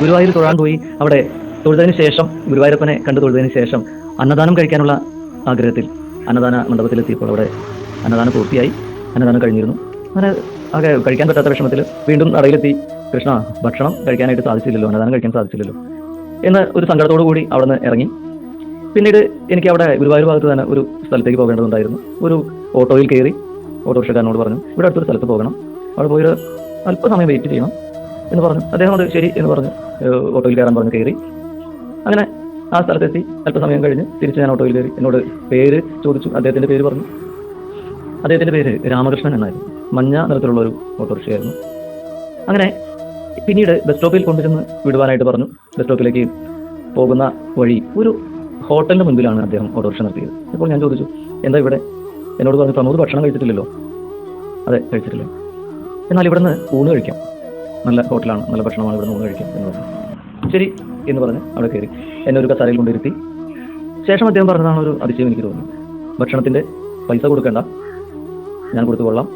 ഗുരുവായൂർ തൊഴാൻ പോയി. അവിടെ തൊഴുതതിന് ശേഷം ഗുരുവായൂരപ്പനെ കണ്ടു തൊഴുതതിന് ശേഷം അന്നദാനം കഴിക്കാനുള്ള ആഗ്രഹത്തിൽ അന്നദാന മണ്ഡപത്തിലെത്തിയപ്പോൾ അവിടെ അന്നദാനം പൂർത്തിയായി. അന്നദാനം കഴിഞ്ഞിരുന്നു. അങ്ങനെ ആകെ കഴിക്കാൻ പറ്റാത്ത വിഷമത്തിൽ വീണ്ടും നടയിലെത്തി. കൃഷ്ണ ഭക്ഷണം കഴിക്കാനായിട്ട് സാധിച്ചില്ലല്ലോ. അന്നദാനം കഴിക്കാൻ സാധിച്ചില്ലല്ലോ. എന്ന ഒരു സങ്കടത്തോടു കൂടി അവിടെ നിന്ന് ഇറങ്ങി. പിന്നീട് എനിക്ക് അവിടെ ഗുരുവായൂർ ഭാഗത്ത് തന്നെ ഒരു സ്ഥലത്തേക്ക് പോകേണ്ടതുണ്ടായിരുന്നു. ഒരു ഓട്ടോയിൽ കയറി ഓട്ടോറിക്ഷക്കാരനോട് പറഞ്ഞു ഇവിടെ അടുത്തൊരു സ്ഥലത്ത് പോകണം. അവിടെ പോയി അല്പസമയം വെയിറ്റ് ചെയ്യണം. എന്ന് പറഞ്ഞു. അദ്ദേഹം അത് ശരി എന്ന് പറഞ്ഞു. ഓട്ടോയിൽ കയറാൻ പറഞ്ഞു കയറി. അങ്ങനെ ആ സ്ഥലത്തെത്തി. അല്പസമയം കഴിഞ്ഞ് തിരിച്ച് ഞാൻ ഓട്ടോയിൽ കയറി. എന്നോട് പേര് ചോദിച്ചു. അദ്ദേഹത്തിന്റെ പേര് പറഞ്ഞു. അദ്ദേഹത്തിന്റെ പേര് രാമകൃഷ്ണൻ എന്നായിരുന്നു. മഞ്ഞ നിറത്തിലുള്ള ഒരു ഓട്ടോറിക്ഷയായിരുന്നു. അങ്ങനെ പിന്നീട് ബസ് സ്റ്റോപ്പിൽ കൊണ്ടുചെന്ന് വിടുവാനായിട്ട് പറഞ്ഞു. ബസ് സ്റ്റോപ്പിലേക്ക് പോകുന്ന വഴി ഒരു ഹോട്ടലിന് മുൻപിലാണ് അദ്ദേഹം ഓട്ടോറിക്ഷ നിർത്തിയത്. ഇപ്പോൾ ഞാൻ ചോദിച്ചു എന്താ ഇവിടെ? എന്നോട് പറഞ്ഞു പ്രമോദ് ഭക്ഷണം കഴിച്ചിട്ടില്ലല്ലോ. അതെ കഴിച്ചിട്ടില്ല. എന്നാൽ ഇവിടുന്ന് ഊണ് കഴിക്കാം. നല്ല ഹോട്ടലാണ് നല്ല ഭക്ഷണമാണ് ഇവിടെ നിന്ന് കഴിക്കാം എന്ന് പറഞ്ഞു ശരി എന്ന് പറഞ്ഞ് അവിടെ കയറി. എന്നെ ഒരു കസാരയിൽ കൊണ്ടിരുത്തി ശേഷം അദ്ദേഹം പറഞ്ഞതാണ് ഒരു അതിശയം എനിക്ക് തോന്നുന്നത് ഭക്ഷണത്തിന്റെ പൈസ കൊടുക്കേണ്ട. ഞാൻ കൊടുത്തു കൊള്ളാം